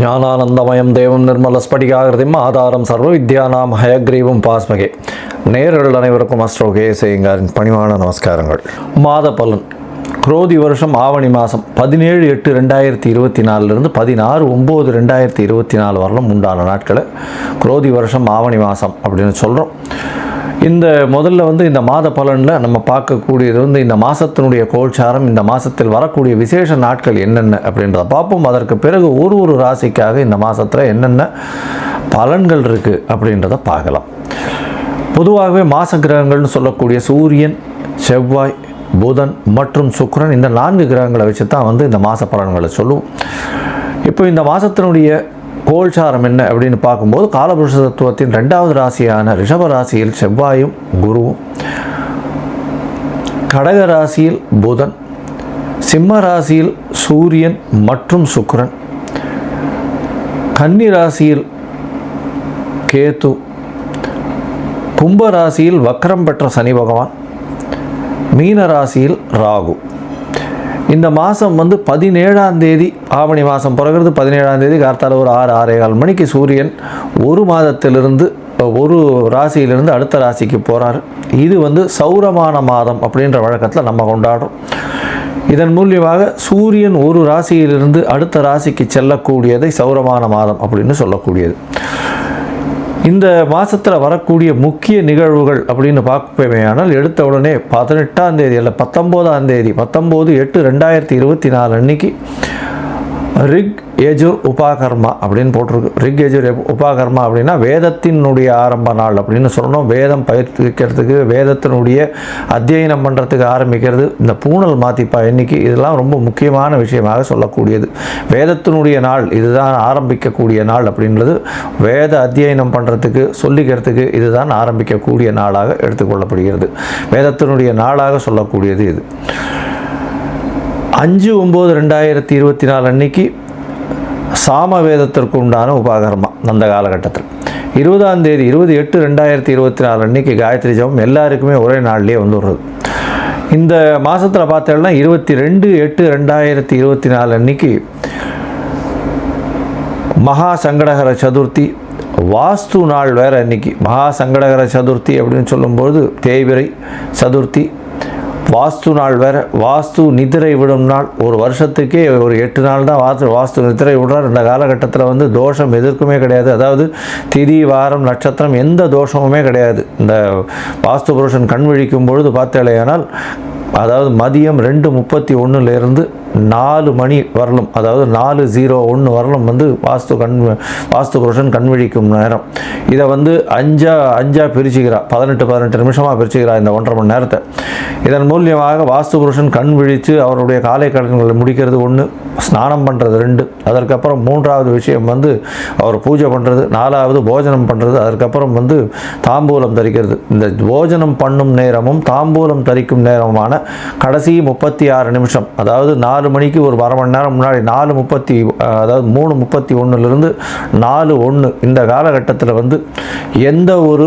ஞானானந்தமயம் தேவம் நிர்மல ஸ்படிகாகிருதிம் ஆதாரம் சர்வ வித்யானாம் ஹயக்ரீவும் பாஸ்மகே. நேர்கள் அனைவருக்கும் அஸ்ட்ரோ கேசேங்காரின் பணிவான நமஸ்காரங்கள். மாத பலன். குரோதி வருஷம் ஆவணி மாதம் பதினேழு எட்டு ரெண்டாயிரத்தி இருபத்தி நாலுலேருந்து பதினாறு ஒம்பது ரெண்டாயிரத்தி இருபத்தி நாலு வரலும் உண்டான நாட்களை குரோதி வருஷம் ஆவணி மாதம் அப்படின்னு சொல்கிறோம் இந்த முதல்ல வந்து இந்த மாத பலனில் நம்ம பார்க்கக்கூடியது வந்து இந்த மாதத்தினுடைய கோல்சாரம் இந்த மாதத்தில் வரக்கூடிய விசேஷ நாட்கள் என்னென்ன அப்படின்றத பார்ப்போம். அதற்கு பிறகு ஒரு ஒரு ராசிக்காக இந்த மாதத்தில் என்னென்ன பலன்கள் இருக்குது அப்படின்றத பார்க்கலாம். பொதுவாகவே மாச கிரகங்கள்னு சொல்லக்கூடிய சூரியன் செவ்வாய் புதன் மற்றும் சுக்ரன் இந்த நான்கு கிரகங்களை வச்சு தான் வந்து இந்த மாத பலன்களை சொல்லுவோம். இப்போ இந்த மாதத்தினுடைய கோல்சாரம் என்ன அப்படின்னு பார்க்கும்போது காலபுருஷ தத்துவத்தின் ரெண்டாவது ராசியான ரிஷப ராசியில் செவ்வாயும் குருவும். கடக ராசியில் புதன் சிம்ம ராசியில் சூரியன் மற்றும் சுக்கரன். கன்னி ராசியில் கேத்து கும்ப ராசியில் வக்ரம் பெற்ற சனி பகவான் மீன ராசியில் ராகு. இந்த மாதம் வந்து பதினேழாம் தேதி ஆவணி மாதம் பிறகுறது பதினேழாம் தேதி கார்த்தால ஒரு ஆறு ஆறே கால் மணிக்கு சூரியன் ஒரு மாதத்திலிருந்து ஒரு ராசியிலிருந்து அடுத்த ராசிக்கு போகிறார் இது வந்து சௌரமான மாதம் அப்படின்ற வழக்கத்தில் நம்ம கொண்டாடுறோம். இதன் மூலியமாக சூரியன் ஒரு ராசியிலிருந்து அடுத்த ராசிக்கு செல்லக்கூடியதை சௌரமான மாதம் அப்படின்னு சொல்லக்கூடியது. இந்த மாதத்தில் வரக்கூடிய முக்கிய நிகழ்வுகள் அப்படின்னு பார்ப்பேமையானால் எடுத்த உடனே பதினெட்டாம் தேதி அல்ல பத்தொம்போதாம் தேதி பத்தொம்போது எட்டு ரெண்டாயிரத்தி இருபத்தி நாலு அன்னைக்கு ரிக் எஜுர் உபாகர்மா அப்படின்னு போட்டிருக்கு. ரிக் எஜுர் உபாகர்மா அப்படின்னா வேதத்தினுடைய ஆரம்ப நாள் அப்படின்னு சொல்லணும். வேதம் பயிர்க்கிறதுக்கு வேதத்தினுடைய அத்தியனம் பண்ணுறதுக்கு ஆரம்பிக்கிறது. இந்த பூனல் மாத்திப்பா எண்ணிக்கை இதெல்லாம் ரொம்ப முக்கியமான விஷயமாக சொல்லக்கூடியது. வேதத்தினுடைய நாள் இதுதான் ஆரம்பிக்கக்கூடிய நாள் அப்படின்றது. வேத அத்தியனம் பண்ணுறதுக்கு சொல்லிக்கிறதுக்கு இதுதான் ஆரம்பிக்கக்கூடிய நாளாக எடுத்துக்கொள்ளப்படுகிறது. வேதத்தினுடைய நாளாக சொல்லக்கூடியது இது. அஞ்சு ஒம்பது ரெண்டாயிரத்தி இருபத்தி நாலு அன்னைக்கு சாம வேதத்திற்கு உண்டான உபாகரமாக அந்த காலகட்டத்தில். இருபதாம் தேதி இருபது எட்டு ரெண்டாயிரத்தி இருபத்தி நாலு அன்னைக்கு காயத்ரி ஜபம் எல்லாருக்குமே ஒரே நாள்லேயே வந்துடுறது. இந்த மாதத்தில் பார்த்தோம்னா இருபத்தி ரெண்டு எட்டு ரெண்டாயிரத்தி இருபத்தி நாலு அன்னைக்கு மகா சங்கடகர சதுர்த்தி வாஸ்து நாள் வேறு அன்னைக்கு. மகா சங்கடகர சதுர்த்தி அப்படின்னு சொல்லும்போது தேய்பிரை சதுர்த்தி வாஸ்து நாள் வேறு. வாஸ்து நிதிரை விடும் நாள். ஒரு வருஷத்துக்கே ஒரு எட்டு நாள் தான் வாஸ்து வாஸ்து நிதிரை விடுறார். இந்த காலகட்டத்தில் வந்து தோஷம் எதற்குமே கிடையாது. அதாவது திதி வாரம் நட்சத்திரம் எந்த தோஷமுமே கிடையாது. இந்த வாஸ்து புருஷன் கண் விழிக்கும் பொழுது பார்த்தாலேயானால் அதாவது மதியம் ரெண்டு முப்பத்தி ஒன்றுலேருந்து நாலு மணி வரலும் அதாவது நாலு ஜீரோ ஒன்று வரலும் வந்து வாஸ்து கண் வாஸ்து புருஷன் கண் விழிக்கும் நேரம். இதை வந்து அஞ்சா அஞ்சா பிரிச்சுக்கிறா பதினெட்டு பதினெட்டு நிமிஷமாக பிரிச்சுக்கிறா இந்த ஒன்றரை மணி நேரத்தை. இதன் மூலியமாக வாஸ்து புருஷன் கண் விழித்து அவருடைய காலை கடன்களை முடிக்கிறது ஒன்று ஸ்நானம் பண்ணுறது ரெண்டு. அதற்கப்புறம் மூன்றாவது விஷயம் வந்து அவர் பூஜை பண்ணுறது நாலாவது போஜனம் பண்ணுறது அதற்கப்புறம் வந்து தாம்பூலம் தரிக்கிறது. இந்த போஜனம் பண்ணும் நேரமும் தாம்பூலம் தரிக்கும் நேரமான கடைசி முப்பத்தி ஆறு நிமிஷம் அதாவது நாலு மணிக்கு ஒரு அரை மணி நேரம் முன்னாடி நாலு முப்பத்தி அதாவது மூணு முப்பத்தி ஒன்றுலேருந்து நாலு ஒன்று இந்த காலகட்டத்தில் வந்து எந்த ஒரு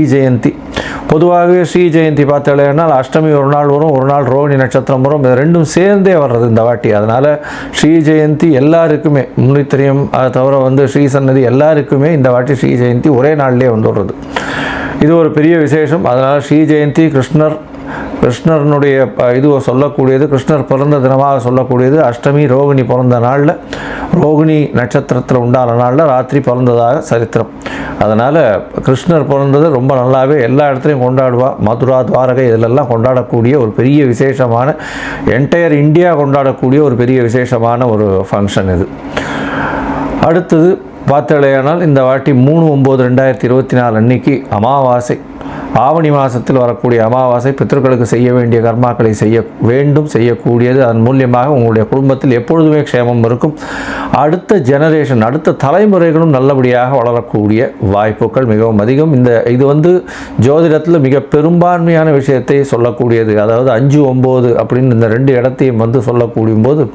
ஜெயந்தி பொதுவாகவே ஸ்ரீ ஜெயந்தி பார்த்தாலேனால் அஷ்டமி ஒரு நாள் வரும் ஒரு நாள் ரோஹிணி நட்சத்திரம் வரும் இது ரெண்டும் சேர்ந்தே வர்றது இந்த வாட்டி. அதனால் ஸ்ரீ ஜெயந்தி எல்லாருக்குமே முன்னித்திரியம் அதை தவிர வந்து ஸ்ரீ சன்னதி எல்லாருக்குமே இந்த வாட்டி ஸ்ரீ ஜெயந்தி ஒரே நாள்லேயே வந்துடுறது. இது ஒரு பெரிய விசேஷம். அதனால் ஸ்ரீ ஜெயந்தி கிருஷ்ணர் கிருஷ்ணரனுடைய இதுவை சொல்லக்கூடியது கிருஷ்ணர் பிறந்த தினமாக சொல்லக்கூடியது அஷ்டமி ரோகிணி பிறந்த நாளில் ரோகிணி நட்சத்திரத்தில் உண்டான நாளில் ராத்திரி பிறந்ததாக சரித்திரம். அதனால் கிருஷ்ணர் பிறந்தது ரொம்ப நல்லாவே எல்லா இடத்துலையும் கொண்டாடுவா. மதுரா துவாரகை இதிலெல்லாம் கொண்டாடக்கூடிய ஒரு பெரிய விசேஷமான என்டையர் இந்தியா கொண்டாடக்கூடிய ஒரு பெரிய விசேஷமான ஒரு ஃபங்க்ஷன் இது. அடுத்தது பார்த்தலையானால் இந்த வாட்டி மூணு ஒம்பது ரெண்டாயிரத்தி இருபத்தி நாலு அன்னைக்கு அமாவாசை. ஆவணி மாதத்தில் வரக்கூடிய அமாவாசை பித்தர்களுக்கு செய்ய வேண்டிய கர்மாக்களை செய்ய வேண்டும் செய்யக்கூடியது. அதன் மூலியமாக உங்களுடைய குடும்பத்தில் எப்பொழுதுமே க்ஷேமம் இருக்கும். அடுத்த ஜெனரேஷன் அடுத்த தலைமுறைகளும் நல்லபடியாக வளரக்கூடிய வாய்ப்புகள் மிகவும் அதிகம். இந்த இது வந்து ஜோதிடத்தில் மிக பெரும்பான்மையான விஷயத்தை சொல்லக்கூடியது. அதாவது அஞ்சு ஒம்பது அப்படின்னு இந்த ரெண்டு இடத்தையும் வந்து சொல்லக்கூடிய போது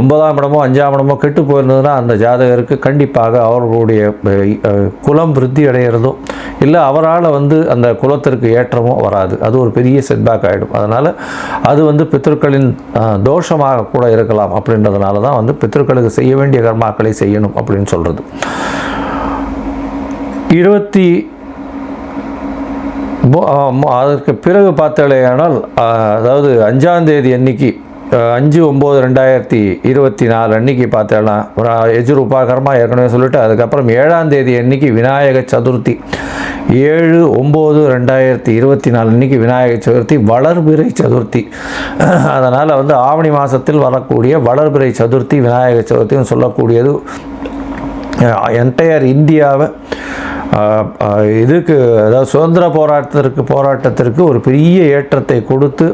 ஒன்பதாம் இடமோ அஞ்சாம் இடமோ கெட்டு போயிருந்ததுன்னா அந்த ஜாதகருக்கு கண்டிப்பாக அவர்களுடைய குலம் விருத்தி அடைகிறதோ இல்லை அவரால் வந்து அந்த குலத்திற்கு ஏற்றமோ வராது. அது ஒரு பெரிய செட்பேக் ஆகிடும் அதனால் அது வந்து பித்தர்களின் தோஷமாக கூட இருக்கலாம் அப்படின்றதுனால தான் வந்து பித்தர்களுக்கு செய்ய வேண்டிய கர்மாக்களை செய்யணும் அப்படின்னு சொல்கிறது இருபத்தி அதற்கு பிறகு பார்த்தாலேயானால் ஆனால் அதாவது அஞ்சாம் தேதி அன்னைக்கு அஞ்சு ஒம்பது ரெண்டாயிரத்தி இருபத்தி நாலு அன்னைக்கு பார்த்தேன்னா எஜுர் உபாகரமாக ஏற்கனவே சொல்லிட்டு அதுக்கப்புறம் ஏழாம் தேதி அன்னைக்கு விநாயக சதுர்த்தி. ஏழு ஒம்பது ரெண்டாயிரத்தி இருபத்தி நாலு அன்னைக்கு விநாயக சதுர்த்தி வளர்பிறை சதுர்த்தி. அதனால் வந்து ஆவணி மாதத்தில் வரக்கூடிய வளர்பிறை சதுர்த்தி விநாயக சதுர்த்தின்னு சொல்லக்கூடியது என்டையர் இந்தியாவை இதுக்கு அதாவது சுதந்திர போராட்டத்திற்கு போராட்டத்திற்கு ஒரு பெரிய ஏற்றத்தை கொடுத்து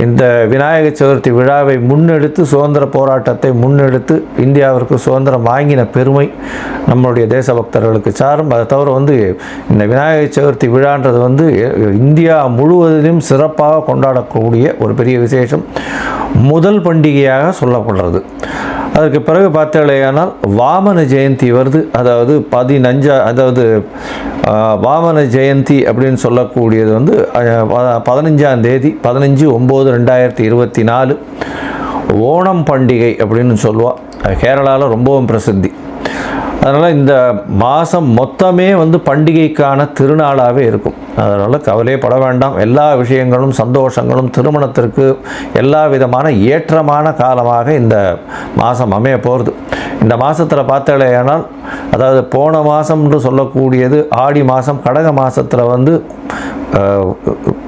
இந்த விநாயக சதுர்த்தி விழாவை முன்னெடுத்து சுதந்திர போராட்டத்தை முன்னெடுத்து இந்தியாவிற்கு சுதந்திரம் வாங்கின பெருமை நம்மளுடைய தேசபக்தர்களுக்கு சாரும். அதை தவிர வந்து இந்த விநாயக சதுர்த்தி விழான்றது வந்து இந்தியா முழுவதிலும் சிறப்பாக கொண்டாடக்கூடிய ஒரு பெரிய விசேஷம். முதல் பண்டிகையாக சொல்லப்படுறது. அதற்கு பிறகு பார்த்தாலேயானால் வாமன ஜெயந்தி வருது. அதாவது பதினஞ்சா அதாவது வாமன ஜெயந்தி அப்படின்னு சொல்லக்கூடியது வந்து பதினஞ்சாம் தேதி பதினஞ்சு ஒம்பது ரெண்டாயிரத்தி இருபத்தி நாலு ஓணம் பண்டிகை அப்படின்னு சொல்லுவாள் கேரளாவில் ரொம்பவும் பிரசித்தி. அதனால் இந்த மாதம் மொத்தமே வந்து பண்டிகைக்கான திருநாளாகவே இருக்கும். அதனால் கவலையே பட வேண்டாம். எல்லா விஷயங்களும் சந்தோஷங்களும் திருமணத்திற்கு எல்லா விதமான ஏற்றமான காலமாக இந்த மாதம் அமைய போகிறது இந்த மாதத்தில் பார்த்தாலேயானால் அதாவது போன மாதம்னு சொல்லக்கூடியது ஆடி மாதம் கடக மாதத்தில் வந்து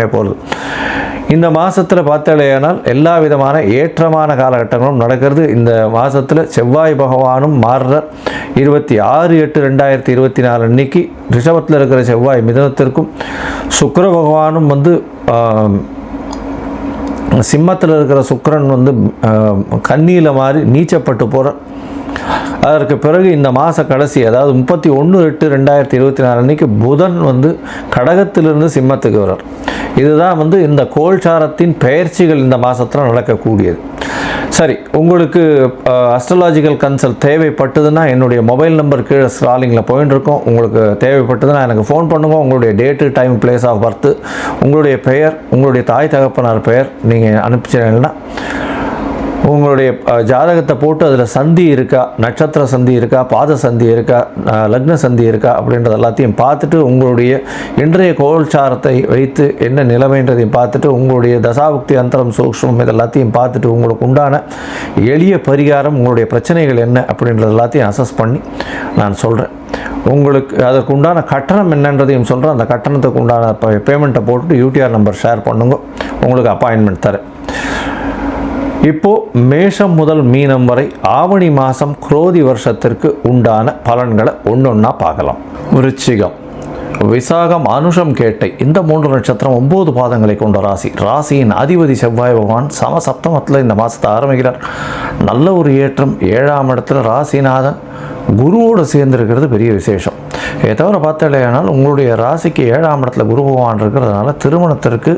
அமையப்போகுது இந்த மாதத்தில் பார்த்தாலேயானால் எல்லா விதமான ஏற்றமான காலகட்டங்களும் நடக்கிறது. இந்த மாதத்தில் செவ்வாய் பகவானும் மாறுற இருபத்தி ஆறு எட்டு ரெண்டாயிரத்தி இருபத்தி நாலு அன்னைக்கு ரிஷபத்தில் இருக்கிற செவ்வாய் மிதனத்திற்கும் சுக்கர பகவானும் வந்து சிம்மத்தில் இருக்கிற சுக்கிரன் வந்து கண்ணியில் மாறி நீச்சப்பட்டு போகிற அதற்கு பிறகு இந்த மாத கடைசி அதாவது முப்பத்தி ஒன்று எட்டு ரெண்டாயிரத்தி இருபத்தி நாலு அன்னைக்கு புதன் வந்து கடகத்திலிருந்து சிம்மத்துக்கு வரார் இதுதான் வந்து இந்த கோல்சாரத்தின் பெயர்ச்சிகள் இந்த மாதத்தில் நடக்கக்கூடியது. சரி உங்களுக்கு அஸ்ட்ரலாஜிக்கல் கன்சல்ட் தேவைப்பட்டதுன்னா என்னுடைய மொபைல் நம்பர் கீழே ஸ்ட்ராலிங்கில் போயின்னு இருக்கோம். உங்களுக்கு தேவைப்பட்டதுன்னா எனக்கு ஃபோன் பண்ணுங்கள் உங்களுடைய date time place of birth உங்களுடைய பெயர் உங்களுடைய தாய் தகப்பனார் பெயர் நீங்கள் அனுப்பிச்சிங்கன்னா உங்களுடைய ஜாதகத்தை போட்டு அதில் சந்தி இருக்கா நட்சத்திர சந்தி இருக்கா பாத சந்தி இருக்கா லக்ன சந்தி இருக்கா அப்படின்றது எல்லாத்தையும் பார்த்துட்டு உங்களுடைய இன்றைய கோல்சாரத்தை வைத்து என்ன நிலைமைன்றதையும் பார்த்துட்டு உங்களுடைய தசாபுக்தி அந்தரம் சூக்ஷ்மம் இது எல்லாத்தையும் பார்த்துட்டு உங்களுக்கு உண்டான எளிய பரிகாரம் உங்களுடைய பிரச்சனைகள் என்ன அப்படின்றது எல்லாத்தையும் அசஸ் பண்ணி நான் சொல்கிறேன் உங்களுக்கு அதற்கு உண்டான கட்டணம் என்னன்றதையும் சொல்கிறேன் அந்த கட்டணத்துக்கு உண்டான பேமெண்ட்டை போட்டுட்டு யூடிஆர் நம்பர் ஷேர் பண்ணுங்க. உங்களுக்கு அப்பாயின்மெண்ட் தரேன். இப்போ மேஷம் முதல் மீனம் வரை ஆவணி மாதம் குரோதி வருஷத்திற்கு உண்டான பலன்களை ஒன்றொன்னா பார்க்கலாம். விருச்சிகம். விசாகம் அனுஷம் கேட்டை இந்த மூன்று நட்சத்திரம் ஒன்பது பாதங்களை கொண்ட ராசி. ராசியின் அதிபதி செவ்வாய் பகவான் சம சப்தமத்தில் இந்த மாதத்தை ஆரம்பிக்கிறார். நல்ல ஒரு ஏற்றம். ஏழாம் இடத்துல ராசிநாதன். குருவோடு சேர்ந்திருக்கிறது பெரிய விசேஷம். இதை தவிர பார்த்தாலேயானால் உங்களுடைய ராசிக்கு ஏழாம் இடத்துல குரு பகவான் இருக்கிறதுனால திருமணத்திற்கு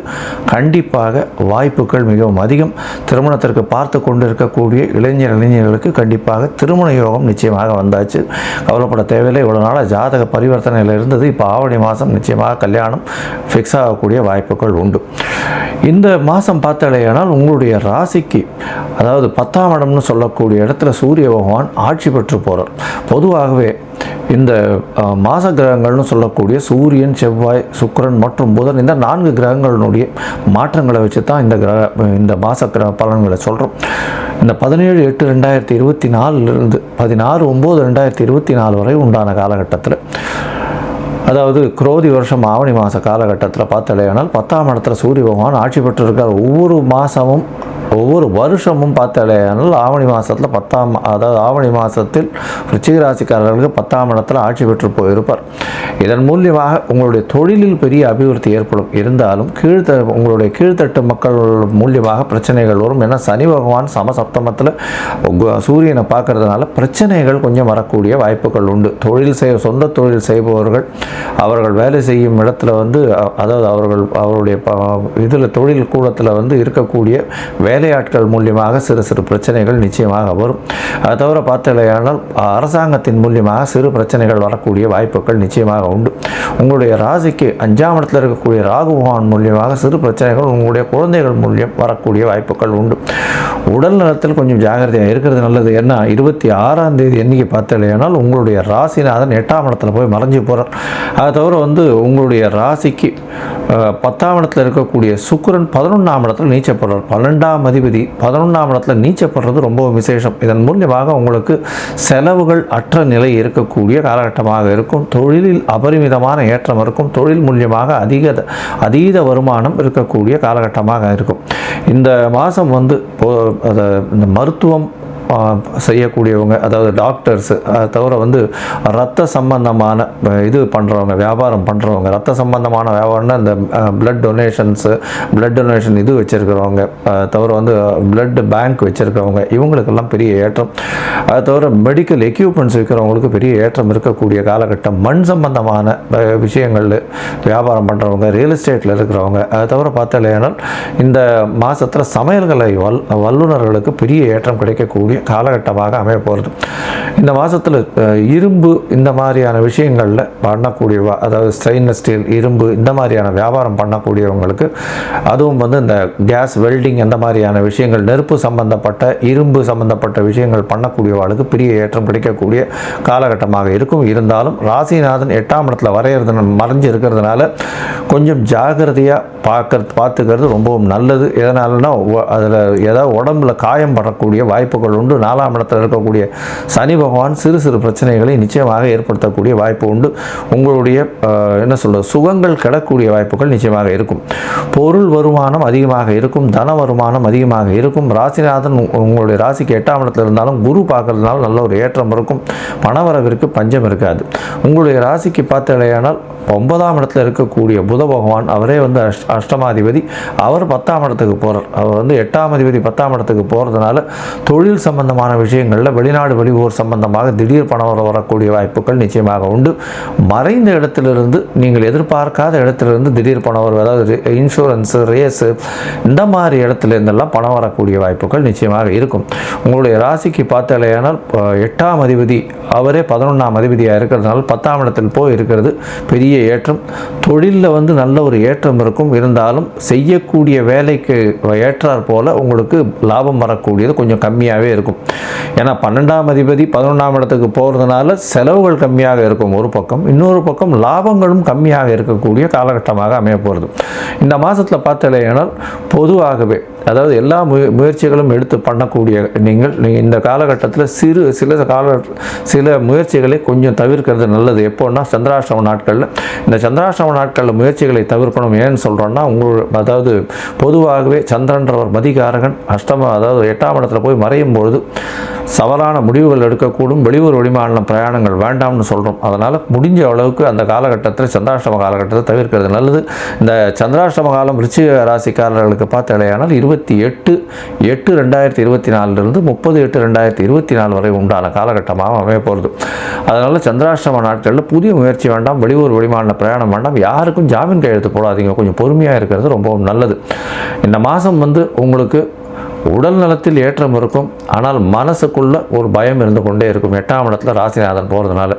கண்டிப்பாக வாய்ப்புகள் மிகவும் அதிகம். திருமணத்திற்கு பார்த்து கொண்டு இருக்கக்கூடிய இளைஞர் இளைஞர்களுக்கு கண்டிப்பாக திருமண யோகம் நிச்சயமாக வந்தாச்சு. கவலைப்பட தேவையில்லை. இவ்வளோ நாளாக ஜாதக பரிவர்த்தனையில் இருந்தது. இப்போ ஆவணி மாதம் நிச்சயமாக கல்யாணம் ஃபிக்ஸ் ஆகக்கூடிய வாய்ப்புகள் உண்டு. இந்த மாதம் பார்த்தாலேயானால் உங்களுடைய ராசிக்கு அதாவது பத்தாம் இடம்னு சொல்லக்கூடிய இடத்துல சூரிய பகவான் ஆட்சி பெற்று போகிறார் பொதுவாகவே இந்த மாச கிரகங்கள்னு சொல்லக்கூடிய சூரியன் செவ்வாய் சுக்கிரன் மற்றும் புதன் இந்த நான்கு கிரகங்களினுடைய மாற்றங்களை வச்சு தான் இந்த கிரக இந்த மாச கிரக பலன்களை சொல்கிறோம் இந்த பதினேழு எட்டு ரெண்டாயிரத்தி இருபத்தி நாலுலேருந்து பதினாறு ஒம்பது ரெண்டாயிரத்தி இருபத்தி நாலு வரை உண்டான காலகட்டத்தில் அதாவது குரோதி வருஷம் ஆவணி மாத காலகட்டத்தில் பார்த்தாலேயானால் பத்தாம் இடத்துல சூரிய பகவான் ஆட்சி பெற்றிருக்கார். ஒவ்வொரு மாதமும் ஒவ்வொரு வருஷமும் பார்த்தாலேயானால் ஆவணி மாதத்தில் பத்தாம் அதாவது ஆவணி மாதத்தில் ரிச்சிக ராசிக்காரர்களுக்கு பத்தாம் இடத்தில் ஆட்சி பெற்று போயிருப்பார். இதன் மூலியமாக உங்களுடைய தொழிலில் பெரிய அபிவிருத்தி ஏற்படும். இருந்தாலும் கீழ்த்த உங்களுடைய கீழ்த்தட்டு மக்கள் மூலியமாக பிரச்சனைகள் வரும். ஏன்னா சனி பகவான் சமசப்தமத்தில் சூரியனை பார்க்கறதுனால பிரச்சனைகள் கொஞ்சம் வரக்கூடிய வாய்ப்புகள் உண்டு. தொழில் செய்ய சொந்த தொழில் செய்பவர்கள் அவர்கள் வேலை செய்யும் இடத்துல வந்து அதாவது அவர்கள் அவருடைய இதில் தொழில் கூடத்தில் வந்து இருக்கக்கூடிய வேலையாட்கள் மூலியமாக சிறு சிறு பிரச்சனைகள் நிச்சயமாக வரும். அதை தவிர பார்த்தலையானால் அரசாங்கத்தின் மூலியமாக சிறு பிரச்சனைகள் வரக்கூடிய வாய்ப்புகள் நிச்சயமாக உண்டு. உங்களுடைய ராசிக்கு அஞ்சாம் இடத்துல இருக்கக்கூடிய ராகுபகவான் மூலியமாக சிறு பிரச்சனைகள் உங்களுடைய குழந்தைகள் மூலியம் வரக்கூடிய வாய்ப்புகள் உண்டு. உடல் நலத்தில் கொஞ்சம் ஜாகிரதையாக இருக்கிறது நல்லது. ஏன்னா இருபத்தி ஆறாம் தேதி எண்ணிக்கை பார்த்தலையானால் உங்களுடைய ராசிநாதன் எட்டாம் இடத்துல போய் மறைஞ்சு போகிறார் அதை தவிர வந்து உங்களுடைய ராசிக்கு பத்தாம் இடத்துல இருக்கக்கூடிய சுக்கரன் பதினொன்றாம் இடத்துல நீச்சப்படுறார். பன்னெண்டாம் அதிபதி பதினொன்றாம் இடத்துல நீச்சப்படுறது ரொம்ப விசேஷம். இதன் மூலியமாக உங்களுக்கு செலவுகள் அற்ற நிலை இருக்கக்கூடிய காலகட்டமாக இருக்கும். தொழிலில் அபரிமிதமான ஏற்றம் இருக்கும். தொழில் மூலியமாக அதிக அதீத வருமானம் இருக்கக்கூடிய காலகட்டமாக இருக்கும். இந்த மாதம் வந்து இந்த மருத்துவம் செய்யக்கூடியவங்க அதாவது டாக்டர்ஸு அதை தவிர வந்து ரத்த சம்பந்தமான இது பண்ணுறவங்க வியாபாரம் பண்ணுறவங்க ரத்த சம்பந்தமான வியாபாரம்னா இந்த பிளட் டொனேஷன்ஸு பிளட் டொனேஷன் இது வச்சுருக்கிறவங்க தவிர வந்து பிளட் பேங்க் வச்சுருக்கிறவங்க இவங்களுக்கெல்லாம் பெரிய ஏற்றம். அதை தவிர மெடிக்கல் எக்யூப்மெண்ட்ஸ் விற்கிறவங்களுக்கு பெரிய ஏற்றம் இருக்கக்கூடிய காலகட்டம். மண் சம்பந்தமான விஷயங்களில் வியாபாரம் பண்ணுறவங்க ரியல் எஸ்டேட்டில் இருக்கிறவங்க அதை தவிர பார்த்தாலேனால் இந்த மாதத்தில் சமையல்களை வல் வல்லுநர்களுக்கு பெரிய ஏற்றம் கிடைக்கக்கூடிய காலகட்டமாக அமைய போகிறது இந்த மாதத்தில் இரும்பு இந்த மாதிரியான விஷயங்களில் பண்ணக்கூடியவா அதாவது ஸ்டெயின்லெஸ் ஸ்டீல் இரும்பு இந்த மாதிரியான வியாபாரம் பண்ணக்கூடியவங்களுக்கு அதுவும் வந்து இந்த கேஸ் வெல்டிங் அந்த மாதிரியான விஷயங்கள் நெருப்பு சம்பந்தப்பட்ட இரும்பு சம்பந்தப்பட்ட விஷயங்கள் பண்ணக்கூடியவாளுக்கு பெரிய ஏற்றம் கிடைக்கக்கூடிய காலகட்டமாக இருக்கும். இருந்தாலும் ராசிநாதன் எட்டாம் இடத்துல வரைகிறது மறைஞ்சு இருக்கிறதுனால கொஞ்சம் ஜாகிரதையாக பார்க்கறது பார்த்துக்கிறது ரொம்பவும் நல்லது. எதனாலனா அதில் ஏதாவது உடம்புல காயம் படக்கூடிய வாய்ப்புகள் உண்டு. நாலாம் இடத்துல இருக்கக்கூடிய சனி பகவான் சிறு சிறு பிரச்சனைகளை நிச்சயமாக ஏற்படுத்தக்கூடிய வாய்ப்பு உண்டு. உங்களுடைய என்ன சொல்கிறது சுகங்கள் கிடக்கூடிய வாய்ப்புகள் நிச்சயமாக இருக்கும். பொருள் வருமானம் அதிகமாக இருக்கும் தன வருமானம் அதிகமாக இருக்கும். ராசிநாதன் உங்களுடைய ராசிக்கு எட்டாம் இடத்துல இருந்தாலும் குரு பார்க்கறதுனால நல்ல ஒரு ஏற்றம் இருக்கும். பணவரவிற்கு பஞ்சம் இருக்காது. உங்களுடைய ராசிக்கு பார்த்தலையானால் ஒன்பதாம் இடத்துல இருக்கக்கூடிய புத பகவான் அவரே வந்து அஷ் அஷ்டமாதிபதி. அவர் பத்தாம் இடத்துக்கு போகிறார் அவர் வந்து எட்டாம் அதிபதி பத்தாம் இடத்துக்கு போகிறதுனால தொழில் சம்பந்தமான விஷயங்களில் வெளிநாடு வெளியூர் சம்பந்தமாக திடீர் பணம் வரக்கூடிய வாய்ப்புகள் நிச்சயமாக உண்டு. மறைந்த இடத்திலிருந்து நீங்கள் எதிர்பார்க்காத இடத்திலிருந்து திடீர் பணம் வரும் அதாவது இன்சூரன்ஸு ரேஸு இந்த மாதிரி இடத்துல இருந்தெல்லாம் பணம் வரக்கூடிய வாய்ப்புகள் நிச்சயமாக இருக்கும். உங்களுடைய ராசிக்கு பார்த்தாலேயானால் எட்டாம் அதிபதி அவரே பதினொன்றாம் அதிபதியாக இருக்கிறதுனால பத்தாம் இடத்தில் போய் இருக்கிறது பெரிய ஏற்றம். தொழிலில் வந்து நல்ல ஒரு ஏற்றம் இருக்கும். இருந்தாலும் செய்யக்கூடிய வேலைக்கு ஏற்றாற் போல் உங்களுக்கு லாபம் வரக்கூடியது கொஞ்சம் கம்மியாகவே இருக்கும். ஏன்னா பன்னெண்டாம் அதிபதி பதினொன்றாம் இடத்துக்கு போகிறதுனால செலவுகள் கம்மியாக இருக்கும் ஒரு பக்கம். இன்னொரு பக்கம் லாபங்களும் கம்மியாக இருக்கக்கூடிய காலகட்டமாக அமைய போகிறது இந்த மாதத்தில் பார்த்தலையானால் பொதுவாகவே அதாவது எல்லா முய முயற்சிகளும் எடுத்து பண்ணக்கூடிய நீங்கள் இந்த காலகட்டத்தில் சிறு சில கால சில முயற்சிகளை கொஞ்சம் தவிர்க்கிறது நல்லது. எப்போன்னா சந்திராஷ்டம நாட்களில் இந்த சந்திராஷ்டம நாட்களில் முயற்சிகளை தவிர்க்கணும். ஏன்னு சொல்கிறோன்னா உங்களோட அதாவது பொதுவாகவே சந்திரன்றவர் மதிகாரகன் அஷ்டம அதாவது எட்டாம் இடத்துல போய் மறையும் பொழுது சவாலான முடிவுகள் எடுக்கக்கூடும். வெளியூர் வெளிமாநிலம் பிரயாணங்கள் வேண்டாம்னு சொல்கிறோம் அதனால் முடிஞ்ச அளவுக்கு அந்த காலகட்டத்தில் சந்திராஷ்டம காலகட்டத்தை தவிர்க்கிறது நல்லது. இந்த சந்திராஷ்டம காலம் ரிச்சிக ராசிக்காரர்களுக்கு பார்த்தாலேயானால் இருபத்தி எட்டு எட்டு ரெண்டாயிரத்தி இருபத்தி நாலுலேருந்து முப்பது எட்டு ரெண்டாயிரத்தி இருபத்தி நாலு வரை உண்டான காலகட்டமாக அமைய போகிறது. அதனால் சந்திராஷ்டம நாட்களில் புதிய முயற்சி வேண்டாம் வெளியூர் வெளிமாநில பிரயாணம் வேண்டாம் யாருக்கும் ஜாமீன் கையெழுத்து போடாதீங்க. கொஞ்சம் பொறுமையாக இருக்கிறது ரொம்பவும் நல்லது. இந்த மாதம் வந்து உங்களுக்கு உடல் நலத்தில் ஏற்றம் இருக்கும். ஆனால் மனசுக்குள்ள ஒரு பயம் இருந்து கொண்டே இருக்கும். எட்டாம் இடத்துல ராசிநாதன் போகிறதுனால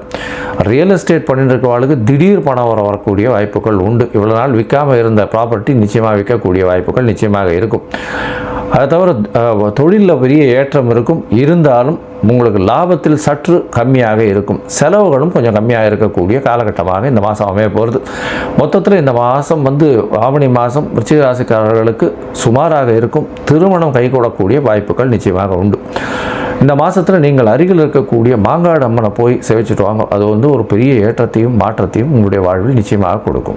ரியல் எஸ்டேட் பண்ணிட்டு இருக்கவங்களுக்கு திடீர் பணம் வர வரக்கூடிய வாய்ப்புகள் உண்டு. இவ்வளோ நாள் விற்காமல் இருந்த ப்ராப்பர்ட்டி நிச்சயமாக விற்கக்கூடிய வாய்ப்புகள் நிச்சயமாக இருக்கும். அதை தவிர தொழிலில் பெரிய ஏற்றம் இருக்கும். இருந்தாலும் உங்களுக்கு லாபத்தில் சற்று கம்மியாக இருக்கும். செலவுகளும் கொஞ்சம் கம்மியாக இருக்கக்கூடிய காலகட்டமாக இந்த மாதம் அமைய போகிறது மொத்தத்தில் இந்த மாதம் வந்து ஆவணி மாதம் விருச்சிக ராசிக்காரர்களுக்கு சுமாராக இருக்கும். திருமணம் கைகூடக்கூடிய வாய்ப்புகள் நிச்சயமாக உண்டு. இந்த மாதத்தில் நீங்கள் அருகில் இருக்கக்கூடிய மாங்காடு அம்மனை போய் சேவிச்சுட்டு வாங்க. அது வந்து ஒரு பெரிய ஏற்றத்தையும் மாற்றத்தையும் உங்களுடைய வாழ்வில் நிச்சயமாக கொடுக்கும்.